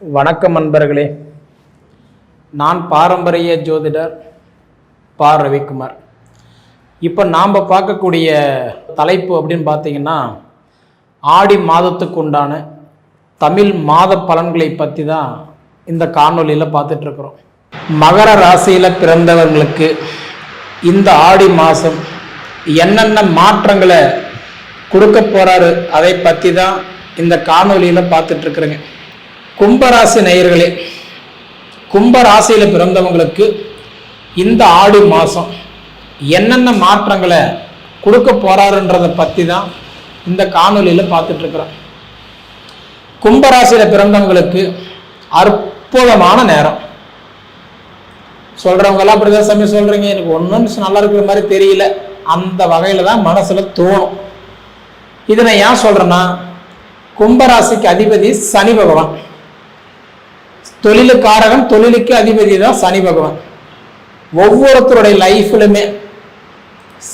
வணக்கம் நண்பர்களே. நான் பாரம்பரிய ஜோதிடர் பா. ரவிக்குமார். இப்போ நாம் பார்க்கக்கூடிய தலைப்பு அப்படின்னு பார்த்தீங்கன்னா ஆடி மாதத்துக்கு உண்டான தமிழ் மாத பலன்களை பற்றி தான் இந்த காணொலியில் பார்த்துட்ருக்குறோம். மகர ராசியில் பிறந்தவர்களுக்கு இந்த ஆடி மாதம் என்னென்ன மாற்றங்களை கொடுக்க போகிறாரு அதை பற்றி தான் இந்த காணொலியில் பார்த்துட்ருக்குறேங்க. கும்பராசி நேயர்களே கும்பராசியில் பிறந்தவங்களுக்கு இந்த ஆடி மாதம் என்னென்ன மாற்றங்களை கொடுக்க போறாருன்றதை பற்றி தான் இந்த காணொலியில் பார்த்துட்ருக்குறோம். கும்பராசியில் பிறந்தவங்களுக்கு அற்புதமான நேரம். சொல்றவங்கெல்லாம் அப்படிதான் சாமி சொல்கிறீங்க எனக்கு ஒன்றும் நல்லா இருக்கிற மாதிரி தெரியல. அந்த வகையில் தான் மனசில் தோணும். இதை நான் ஏன் சொல்கிறேன்னா கும்பராசிக்கு அதிபதி சனி பகவான். தொழிலுக்காரகன் தொழிலுக்கு அதிபதி தான் சனி பகவான். ஒவ்வொருத்தருடைய லைஃப்லுமே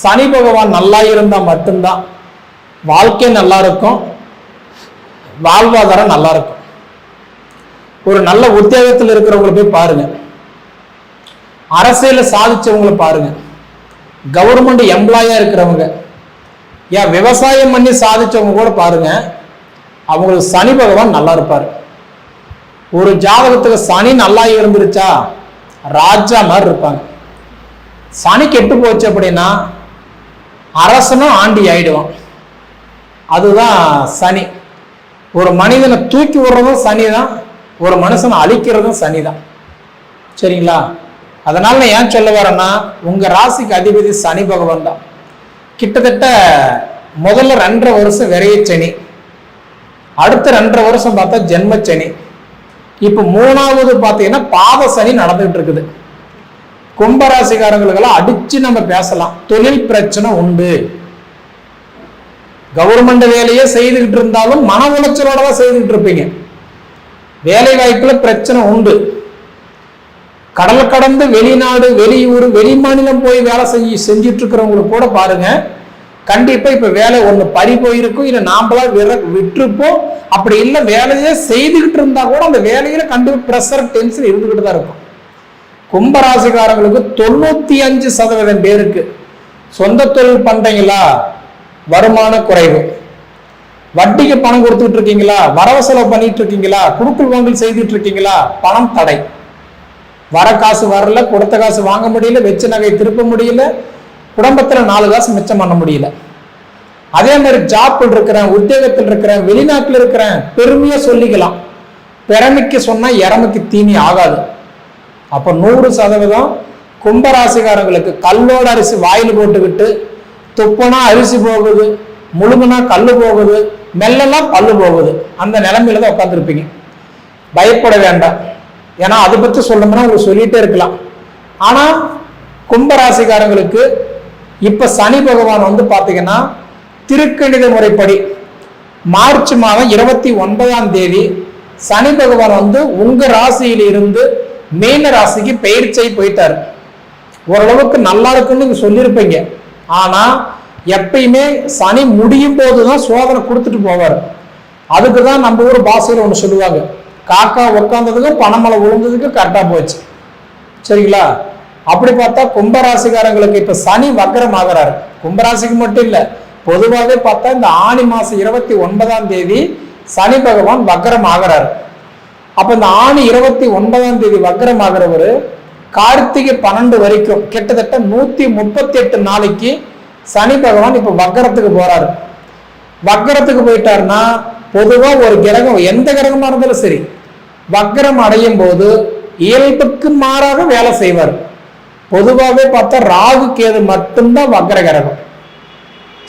சனி பகவான் நல்லா இருந்தால் மட்டும்தான். வாழ்க்கை நல்லா இருக்கும். வாழ்வாதாரம் நல்லா இருக்கும். ஒரு நல்ல உத்தியோகத்தில் இருக்கிறவங்களை போய் பாருங்க. அரசியல சாதிச்சவங்களை பாருங்க. கவர்மெண்ட் எம்ப்ளாயா இருக்கிறவங்க. ஏன் விவசாயம் பண்ணி சாதிச்சவங்க கூட பாருங்க. அவங்களுக்கு சனி பகவான் நல்லா இருப்பாரு. ஒரு ஜாதகத்துக்கு சனி நல்லா இருந்துருச்சா? ராஜா மாதிரி இருப்பாங்க. சனி கெட்டு போச்சு அப்படின்னா அரசனும் ஆண்டி ஆயிடுவான். அதுதான் சனி. ஒரு மனிதனை தூக்கி விடுறதும் சனி தான் ஒரு மனுஷனை அழிக்கிறதும் சனி தான் சரிங்களா? அதனால நான் ஏன் சொல்ல வரேன்னா உங்க ராசிக்கு அதிபதி சனி பகவான் தான். கிட்டத்தட்ட முதல்ல ரெண்டரை வருஷம் விரைய சனி. அடுத்த ரெண்டரை வருஷம் பார்த்தா ஜென்மச்சனி இப்போ மூணாவது பார்த்தீங்கன்னா பாத சனி நடந்துகிட்டு இருக்குது கும்பராசிக்காரங்களுக்கெல்லாம் அடிச்சு நம்ம பேசலாம். தொழில் பிரச்சனை உண்டு. கவர்மெண்ட் வேலையே செய்துகிட்டு இருந்தாலும் மன உளைச்சலோட தான் செய்துகிட்டு இருப்பீங்க. வேலை வாய்ப்புல பிரச்சனை உண்டு. கடல் கடந்து வெளிநாடு வெளியூர் வெளி மாநிலம் போய் வேலை செஞ்சு செஞ்சுட்டு இருக்கிறவங்களுக்கு கூட பாருங்க கண்டிப்பா இப்ப வேலை ஒண்ணு பறி போயிருக்கும். இல்ல நாமளா விர விட்டுருப்போம். அப்படி இல்ல வேலையே செய்துகிட்டு இருந்தா கூட அந்த வேலையில கண்டிப்பா ப்ரெஷர் டென்ஷன் இருந்துகிட்டு தான் இருக்கும். கும்பராசிக்காரங்களுக்கு தொண்ணூத்தி அஞ்சு சதவீதம் பேருக்கு சொந்த தொழில் பண்றீங்களா? வருமான குறைவு. வட்டிக்கு பணம் கொடுத்துட்டு இருக்கீங்களா? வரவு செலவு பண்ணிட்டு இருக்கீங்களா? குடுக்கல் வாங்கல் செய்துட்டு இருக்கீங்களா? பணம் தடை. வர காசு வரல கொடுத்த காசு வாங்க முடியல வெச்ச நகை திருப்ப முடியல குடும்பத்துல நாலு காசு மிச்சம் பண்ண முடியல. அதே மாதிரி ஜாப்பில் இருக்கிறேன் உத்தியோகத்தில் இருக்கிறேன் வெளிநாட்டில் இருக்கிறேன் பெருமையா சொல்லிக்கலாம். பிறமைக்கு சொன்னா இறமைக்கு தீனி ஆகாது. அப்போ நூறு சதவீதம் கும்பராசிக்காரங்களுக்கு கல்லோட அரிசி வாயில் போட்டுக்கிட்டு துப்புனா அரிசி போகுது முழுங்குனா கல் போகுது மெல்லலாம் பல்லு போகுது. அந்த நிலைமையில தான் உட்காந்துருப்பீங்க பயப்பட வேண்டாம். ஏன்னா அதை பற்றி சொல்லணும்னா உங்களுக்கு சொல்லிகிட்டே இருக்கலாம். ஆனால் கும்பராசிக்காரங்களுக்கு இப்ப சனி பகவான் வந்து பாத்தீங்கன்னா திருக்கணித முறைப்படி மார்ச் மாதம் இருபத்தி ஒன்பதாம் தேதி சனி பகவான் வந்து உங்க ராசியில இருந்து மீன ராசிக்கு பயிற்சியை போயிட்டாரு. ஓரளவுக்கு நல்லா இருக்குன்னு நீங்க சொல்லியிருப்பீங்க. ஆனா எப்பயுமே சனி முடியும் போதுதான் சோதனை கொடுத்துட்டு போவார். அதுக்கு தான் நம்ம ஊர் பாஷையில் ஒன்று சொல்லுவாங்க. காக்கா உட்காந்ததுக்கும் பணமலை விழுந்ததுக்கும் கரெக்டாக போச்சு. சரிங்களா? அப்படி பார்த்தா கும்பராசிக்காரங்களுக்கு இப்ப சனி வக்கரம் ஆகிறாரு கும்பராசிக்கு மட்டும் இல்ல பொதுவாகவே பார்த்தா இந்த ஆணி மாசம் இருபத்தி ஒன்பதாம் தேதி சனி பகவான் வக்கரம் ஆகிறாரு அப்ப இந்த ஆணி இருபத்தி ஒன்பதாம் தேதி வக்கரம் ஆகிறவர் கார்த்திகை பன்னெண்டு வரைக்கும் கிட்டத்தட்ட நூத்தி முப்பத்தி எட்டு நாளைக்கு சனி பகவான் இப்ப வக்கரத்துக்கு போகிறாரு வக்கரத்துக்கு போயிட்டாருன்னா பொதுவா ஒரு கிரகம் எந்த கிரகமா இருந்தாலும் சரி வக்கரம் அடையும் போது இயல்புக்கு மாறாக வேலை செய்வார். பொதுவாகவே பார்த்தா ராகு கேது மட்டும்தான் வக்கர கிரகம்.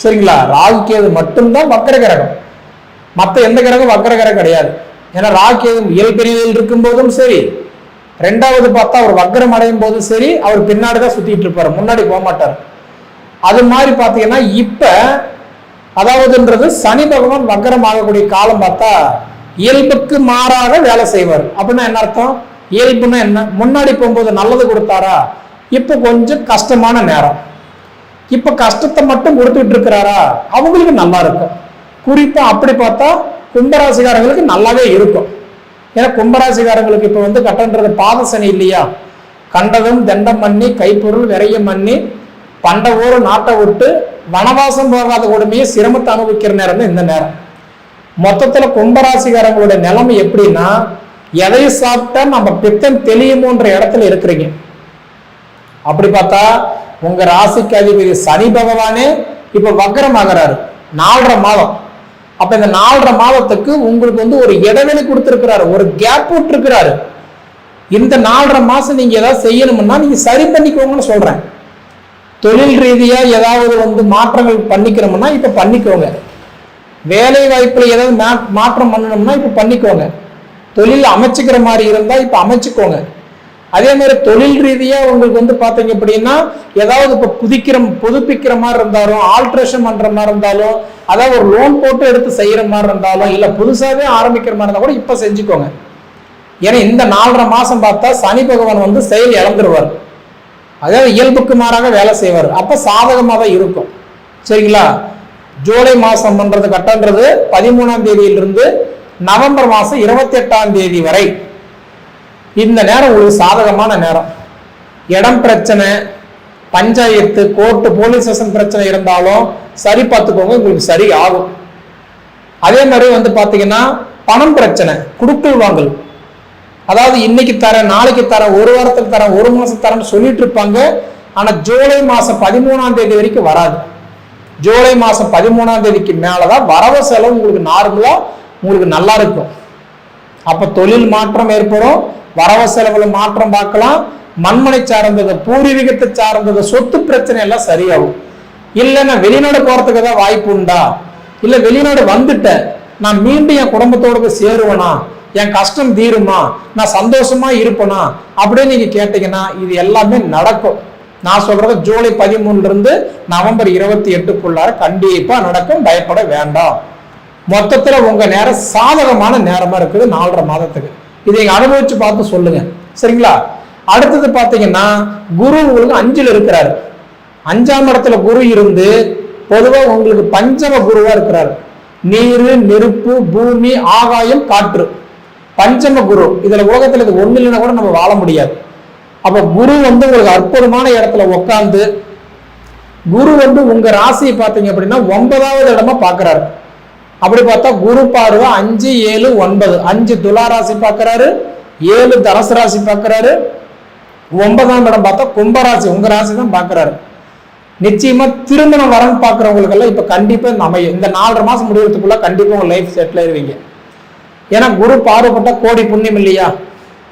சரிங்களா? ராகு கேது மட்டும்தான் வக்கர கிரகம். மற்ற எந்த கிரகம் வக்கர கிரகம் கிடையாது. ஏன்னா ராகு கேது இயல்பிரிவில் இருக்கும் போதும் சரி ரெண்டாவது பார்த்தா அவர் வக்கரம் அடையும் போதும் சரி அவர் பின்னாடி தான் சுத்திட்டு இருப்பார். முன்னாடி போக மாட்டார். அது மாதிரி பார்த்தீங்கன்னா இப்ப அதாவதுன்றது சனி பகவான் வக்கரம் ஆகக்கூடிய காலம் பார்த்தா இயல்புக்கு மாறாக வேலை செய்வார். அப்படின்னா என்ன அர்த்தம்? இயல்புன்னா என்ன? முன்னாடி போகும்போது நல்லது கொடுத்தாரா? இப்போ கொஞ்சம் கஷ்டமான நேரம். இப்போ கஷ்டத்தை மட்டும் கொடுத்துட்டு இருக்கிறாரா? அவங்களுக்கு நல்லா இருக்கும். குறிப்பாக அப்படி பார்த்தா கும்பராசிக்காரங்களுக்கு நல்லாவே இருக்கும். ஏன்னா கும்பராசிகாரங்களுக்கு இப்போ வந்து கட்டன்றது பாத சனி இல்லையா? கண்டதும் தண்டம் பண்ணி கைப்பொருள் விரையம் பண்ணி பண்ட ஊர் நாட்டை விட்டு வனவாசம் போகாத கொடுமையை சிரமத்தை அனுபவிக்கிற நேரம் தான் இந்த நேரம். மொத்தத்தில் கும்பராசிகாரங்களுடைய நிலைமை எப்படின்னா எதை சாப்பிட்டா நம்ம பித்தம் தெளியுமோன்ற இடத்துல இருக்கிறீங்க. அப்படி பார்த்தா உங்க ராசிக்கு அதிபதி சனி பகவானே இப்ப வக்கரமாகறாரு. நாலரை மாதம். அப்ப இந்த நாலரை மாதத்துக்கு உங்களுக்கு வந்து ஒரு இடைவெளி கொடுத்திருக்கிறாரு. ஒரு கேப் விட்டுருக்கிறாரு. இந்த நாலரை மாசம் நீங்க ஏதாவது செய்யணும்னா நீங்க சரி பண்ணிக்கோங்கன்னு சொல்றேன். தொழில் ரீதியா ஏதாவது வந்து மாற்றங்கள் பண்ணிக்கிறோம்னா இப்ப பண்ணிக்கோங்க. வேலை வாய்ப்புல ஏதாவது மாற்றம் பண்ணணும்னா இப்ப பண்ணிக்கோங்க. தொழில் அமைச்சுக்கிற மாதிரி இருந்தா இப்ப அமைச்சுக்கோங்க. அதே மாதிரி தொழில் ரீதியா உங்களுக்கு வந்து பாத்தீங்க அப்படின்னா ஏதாவது இப்ப புதுக்கிற புதுப்பிக்கிற மாதிரி இருந்தாலும் ஆல்ட்ரேஷன் பண்ற மாதிரி இருந்தாலும் அதாவது ஒரு லோன் போட்டு எடுத்து செய்யற மாதிரி இருந்தாலும் இல்ல புதுசாவே ஆரம்பிக்கிற மாதிரி இருந்தா கூட இப்ப செஞ்சுக்கோங்க. ஏன்னா இந்த நாலரை மாசம் பார்த்தா சனி பகவான் வந்து செயல் இழந்துருவார். அதாவது இயல்புக்கு மாறாக வேலை செய்வார். அப்ப சாதகமாக தான் இருக்கும். சரிங்களா? ஜூலை மாசம் பண்றது கட்டன்றது பதிமூணாம் தேதியிலிருந்து நவம்பர் மாசம் இருபத்தி எட்டாம் தேதி வரை. இந்த நேரம் உங்களுக்கு சாதகமான நேரம். இடம் பிரச்சனை பஞ்சாயத்து கோர்ட்டு போலீஸ் ஸ்டேஷன் பிரச்சனை இருந்தாலும் சரி பார்த்துக்கோங்க உங்களுக்கு சரி ஆகும். அதே மாதிரி வந்து பார்த்தீங்கன்னா பணம் பிரச்சனை குடுக்கல் வாங்கல். அதாவது இன்னைக்கு தரேன் நாளைக்கு தரேன் ஒரு வாரத்துக்கு தரேன் ஒரு மாதம் தரேன்னு சொல்லிட்டு இருப்பாங்க. ஆனால் ஜூலை மாதம் பதிமூணாம் தேதி வரைக்கும் வராது. ஜூலை மாதம் பதிமூணாம் தேதிக்கு மேலதான் வரவு செலவு உங்களுக்கு நார்மலாக உங்களுக்கு நல்லா இருக்கும். அப்போ தொழில் மாற்றம் ஏற்படும். வரவு செலவுல மாற்றம் பார்க்கலாம். மண்மனை சார்ந்தது பூர்வீகத்தை சார்ந்தது சொத்து பிரச்சனை எல்லாம் சரியாகும். இல்லைன்னா வெளிநாடு போறதுக்கு ஏதாவது வாய்ப்பு உண்டா? இல்ல வெளிநாடு வந்துட்டேன் நான் மீண்டும் என் குடும்பத்தோடு போய் சேருவேனா? என் கஷ்டம் தீருமா? நான் சந்தோஷமா இருப்பேனா? அப்படின்னு நீங்க கேட்டீங்கன்னா இது எல்லாமே நடக்கும். நான் சொல்றது ஜூலை பதிமூணுல இருந்து நவம்பர் இருபத்தி எட்டுக்குள்ளார கண்டிப்பா நடக்கும். பயப்பட வேண்டாம். மொத்தத்துல உங்க நேரம் சாதகமான நேரமா இருக்குது நாலரை மாதத்துக்கு. இதை அனுபவிச்சு பார்த்து சொல்லுங்க. சரிங்களா? அடுத்தது பார்த்தீங்கன்னா குரு உங்களுக்கு அஞ்சில் இருக்கிறாரு. அஞ்சாம் இடத்துல குரு இருந்து பொதுவாக உங்களுக்கு பஞ்சம குருவா இருக்கிறாரு. நீர் நெருப்பு பூமி ஆகாயம் காற்று. பஞ்சம குரு. இதுல உலகத்துல இது ஒண்ணு இல்லைன்னா கூட நம்ம வாழ முடியாது. அப்ப குரு வந்து உங்களுக்கு அற்புதமான இடத்துல உட்காந்து குரு வந்து உங்க ராசியை பார்த்தீங்க அப்படின்னா ஒன்பதாவது இடமா பார்க்கறாரு. அப்படி பார்த்தா குரு பார்வை அஞ்சு ஏழு ஒன்பது. அஞ்சு துலா ராசி பார்க்கறாரு ஏழு தனுசு ராசி பார்க்கறாரு ஒன்பதாம் இடம் பார்த்தா கும்பராசி உங்க ராசி தான் பார்க்கறாரு. நிச்சயமா திருமணம் வரன்னு பார்க்குறவங்களுக்கு எல்லாம் இப்போ கண்டிப்பாக இந்த அமையும் இந்த நாலரை மாதம் முடியறதுக்குள்ள கண்டிப்பாக உங்கள் லைஃப் செட்டில் ஆயிடுவீங்க ஏன்னா குரு பார்வைப்பட்ட கோடி புண்ணியம் இல்லையா?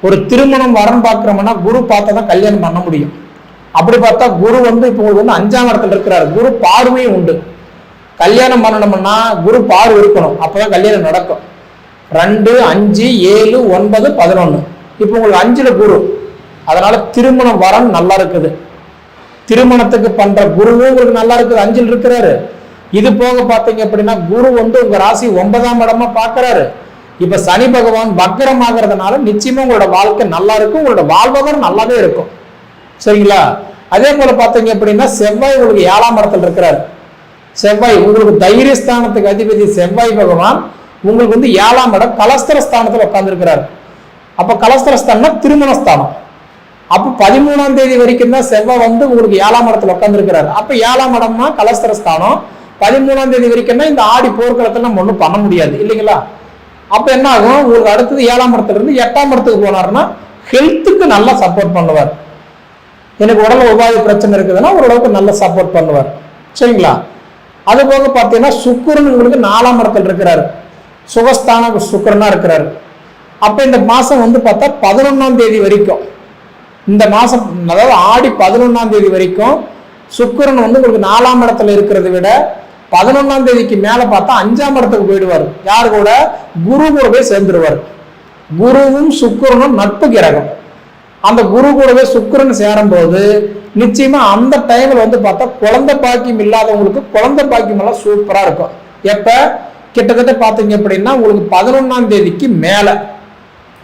ஒரு திருமணம் வரன் பார்க்குறோம்னா குரு பார்த்தா தான் கல்யாணம் பண்ண முடியும். அப்படி பார்த்தா குரு வந்து இப்போ உங்களுக்கு வந்து அஞ்சாம் இடத்துல இருக்கிறாரு. குரு பார்வையும் உண்டு. கல்யாணம் பண்ணணும்னா குரு பார்வை இருக்கணும். அப்பதான் கல்யாணம் நடக்கும். ரெண்டு அஞ்சு ஏழு ஒன்பது பதினொன்னு. இப்போ உங்களுக்கு அஞ்சுல குரு. அதனால திருமணம் வரம் நல்லா இருக்குது. திருமணத்துக்கு பண்ற குருவும் உங்களுக்கு நல்லா இருக்குது. அஞ்சில் இருக்கிறாரு. இது போக பாத்தீங்க அப்படின்னா குரு வந்து உங்க ராசி ஒன்பதாம் இடமா பார்க்கறாரு. இப்ப சனி பகவான் வக்கரம் ஆகிறதுனால நிச்சயமா உங்களோட வாழ்க்கை நல்லா இருக்கும். உங்களோட வாழ்வாதாரம் நல்லாவே இருக்கும். சரிங்களா? அதே போல பாத்தீங்க அப்படின்னா செவ்வாய் உங்களுக்கு ஏழாம் இடத்துல இருக்கிறாரு. செவ்வாய் உங்களுக்கு தைரியஸ்தானத்துக்கு அதிபதி செவ்வாய் பகவான் உங்களுக்கு வந்து ஏழாம் இடம் கலஸ்தர ஸ்தானத்தில் உட்கார்ந்துருக்கிறாரு. அப்போ கலஸ்தர ஸ்தானம்னா திருமண ஸ்தானம். பதிமூணாம் தேதி வரைக்கும் தான் செவ்வாய் வந்து உங்களுக்கு ஏழாம் இடத்துல உட்காந்துருக்கிறாரு அப்போ ஏழாம் இடம்னா கலஸ்தர ஸ்தானம். பதிமூணாம் தேதி வரைக்கும்னா இந்த ஆடி போர்க்களத்தில் நம்ம ஒன்றும் பண்ண முடியாது இல்லைங்களா? அப்போ என்ன ஆகும்? உங்களுக்கு அடுத்தது ஏழாம் இடத்துல இருந்து எட்டாம் இடத்துக்கு போனாருன்னா ஹெல்த்துக்கு நல்லா சப்போர்ட் பண்ணுவார். எனக்கு உடல் உபாதி பிரச்சனை இருக்குதுன்னா ஓரளவுக்கு நல்ல சப்போர்ட் பண்ணுவார். சரிங்களா? அது போக பார்த்தீங்கன்னா சுக்கிரன் உங்களுக்கு நாலாம் இடத்துல இருக்கிறாரு. சுகஸ்தான சுக்கரனா இருக்கிறாரு. அப்ப இந்த மாசம் வந்து பார்த்தா பதினொன்னாம் தேதி வரைக்கும். இந்த மாசம் அதாவது ஆடி பதினொன்னாம் தேதி வரைக்கும் சுக்கிரன் வந்து உங்களுக்கு நாலாம் இடத்துல இருக்கிறத விட பதினொன்னாம் தேதிக்கு மேல பார்த்தா அஞ்சாம் இடத்துக்கு போயிடுவார். யார் கூட? குரு கூட போய் சேர்ந்துருவார். குருவும் சுக்கிரனும் நட்பு கிரகம். அந்த குரு கூடவே சேரும் சேரும்போது நிச்சயமா அந்த டைம்ல வந்து பார்த்தா குழந்தை பாக்கியம் இல்லாதவங்களுக்கு குழந்தை பாக்கியம் எல்லாம் சூப்பரா இருக்கும். எப்ப? கிட்டத்தட்ட பாத்தீங்க அப்படின்னா உங்களுக்கு பதினொன்னாம் தேதிக்கு மேல.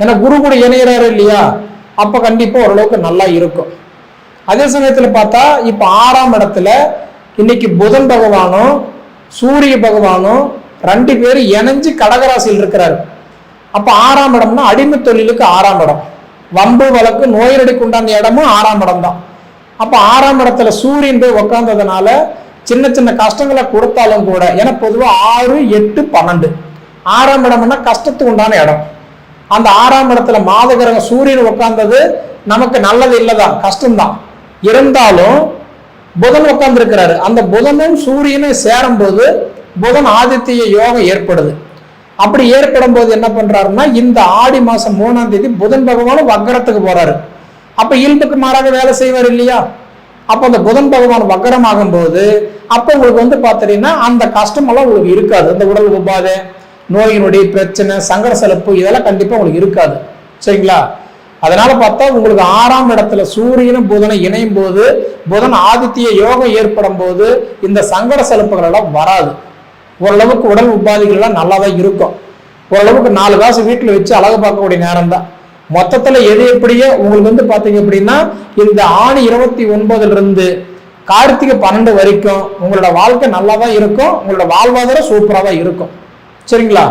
ஏன்னா குரு கூட இணையிறாரு இல்லையா? அப்ப கண்டிப்பா ஓரளவுக்கு நல்லா இருக்கும். அதே சமயத்துல பார்த்தா இப்ப ஆறாம் இடத்துல இன்னைக்கு புதன் பகவானும் சூரிய பகவானும் ரெண்டு பேரும் இணைஞ்சு கடகராசியில் இருக்கிறாரு. அப்ப ஆறாம் இடம்னா அடிமை தொழிலுக்கு ஆறாம் இடம். வம்பு வழக்கு நோயடிக்கு உண்டான இடமும் ஆறாம் இடம் தான். அப்ப ஆறாம் இடத்துல சூரியன் போய் உக்காந்ததுனால சின்ன சின்ன கஷ்டங்களை கொடுத்தாலும் கூட ஏன்னா பொதுவாக ஆறு எட்டு பன்னெண்டு. ஆறாம் இடம்னா கஷ்டத்துக்கு உண்டான இடம். அந்த ஆறாம் இடத்துல மாதகிரகம் சூரியன் உட்கார்ந்தது நமக்கு நல்லது இல்லைதான் கஷ்டம்தான். இருந்தாலும் புதன் உட்கார்ந்துருக்கிறாரு அந்த புதனும் சூரியனும் சேரும்போது புதன் ஆதித்ய யோகம் ஏற்படுது. அப்படி ஏற்படும் போது என்ன பண்றாருன்னா இந்த ஆடி மாசம் மூணாம் தேதி புதன் பகவானும் வக்கரத்துக்கு போறாரு. அப்ப இயல்புக்கு மாறாக வேலை செய்வார் இல்லையா? அப்போ அந்த புதன் பகவான் வக்கரமாகும் போது அப்போ உங்களுக்கு வந்து பார்த்தீங்கன்னா அந்த கஷ்டமெல்லாம் உங்களுக்கு இருக்காது. அந்த உடல் உபாதை நோயினுடைய பிரச்சனை சங்கட செலப்பு இதெல்லாம் கண்டிப்பாக உங்களுக்கு இருக்காது. சரிங்களா? அதனால பார்த்தா உங்களுக்கு ஆறாம் இடத்துல சூரியனும் புதனும் இணையும் போது புதன் ஆதித்ய யோகம் ஏற்படும் போது இந்த சங்கட செலப்புகள் எல்லாம் வராது. ஓரளவுக்கு உடல் உபாதைகள் எல்லாம் நல்லா தான் இருக்கும். ஓரளவுக்கு நாலு காசு வீட்டில் வச்சு அழகு பார்க்கக்கூடிய நேரம் தான் மொத்தத்துல எது எப்படியோ உங்களுக்கு வந்து பாத்தீங்க அப்படின்னா இந்த ஆணி இருபத்தி ஒன்பதுல இருந்து கார்த்திகை பன்னெண்டு வரைக்கும் உங்களோட வாழ்க்கை நல்லா தான் இருக்கும் உங்களோட வாழ்வாதாரம் சூப்பரா தான் இருக்கும். சரிங்களா?